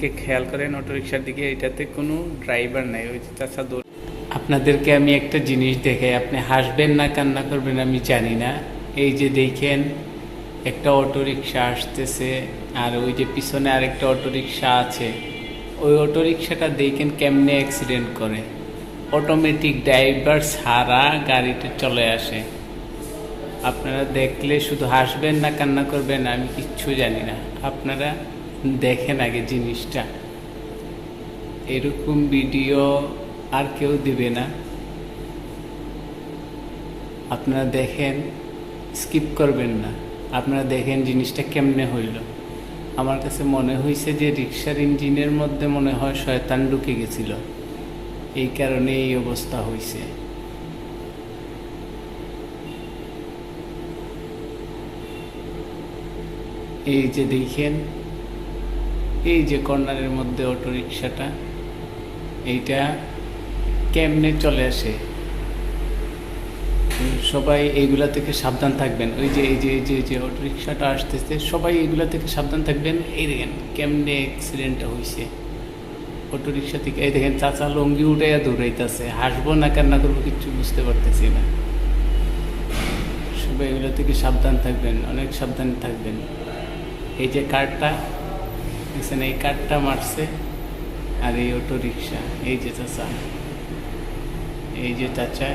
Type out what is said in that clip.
দিকে খেয়াল করেন, অটোরিকশার দিকে, এটাতে কোনো ড্রাইভার নাই, ওই যে চাচা দৌড় আপনাদেরকে আমি একটা জিনিস দেখে আপনি হাসবেন না, কান্না করবেন, আমি জানি না। এই যে দেখেন, একটা অটোরিকশা আসতেছে, আর ওই যে পিছনে আরেকটা অটোরিকশা আছে। ওই অটোরিকশাটা দেখেন কেমনে অ্যাক্সিডেন্ট করে। অটোমেটিক ড্রাইভার ছাড়া গাড়িতে চলে আসে। আপনারা দেখলে শুধু হাসবেন না, কান্না করবেন, আমি কিচ্ছু জানি না। আপনারা দেখেন আগে জিনিসটা। এরকম ভিডিও আর কেউ দিবে না। আপনারা দেখেন, স্কিপ করবেন না। আপনারা দেখেন জিনিসটা কেমনে হইল। আমার কাছে মনে হয়েছে যে রিক্সার ইঞ্জিনের মধ্যে মনে হয় শয়তান ঢুকে গেছিল। এই কারণে এই অবস্থা হয়েছে এই যে দেখেন এই যে কর্নারের মধ্যে অটো রিক্সাটা এইটা কেমনে চলে আসে? সবাই এইগুলা থেকে সাবধান থাকবেন। ওই যে, এই যে এই যে যে অটো রিক্সাটা আসতেছে, সবাই এইগুলা থেকে সাবধান থাকবেন। এই দেখেন কেমনে অ্যাক্সিডেন্টটা হয়েছে অটো রিক্সা থেকে, এই দেখেন চাচা লঙ্গি উঠাইয়া দৌড়াইতেছে। হাসবো না, কান্না করব, কিচ্ছু বুঝতে পারতেছি না। সবাই এগুলো থেকে সাবধান থাকবেন, অনেক সাবধানে থাকবেন। এই যে কারটা দেখছেন এই কাঠটা মারছে আর এই অটো রিক্সা এই যে চাচা এই যে চাচা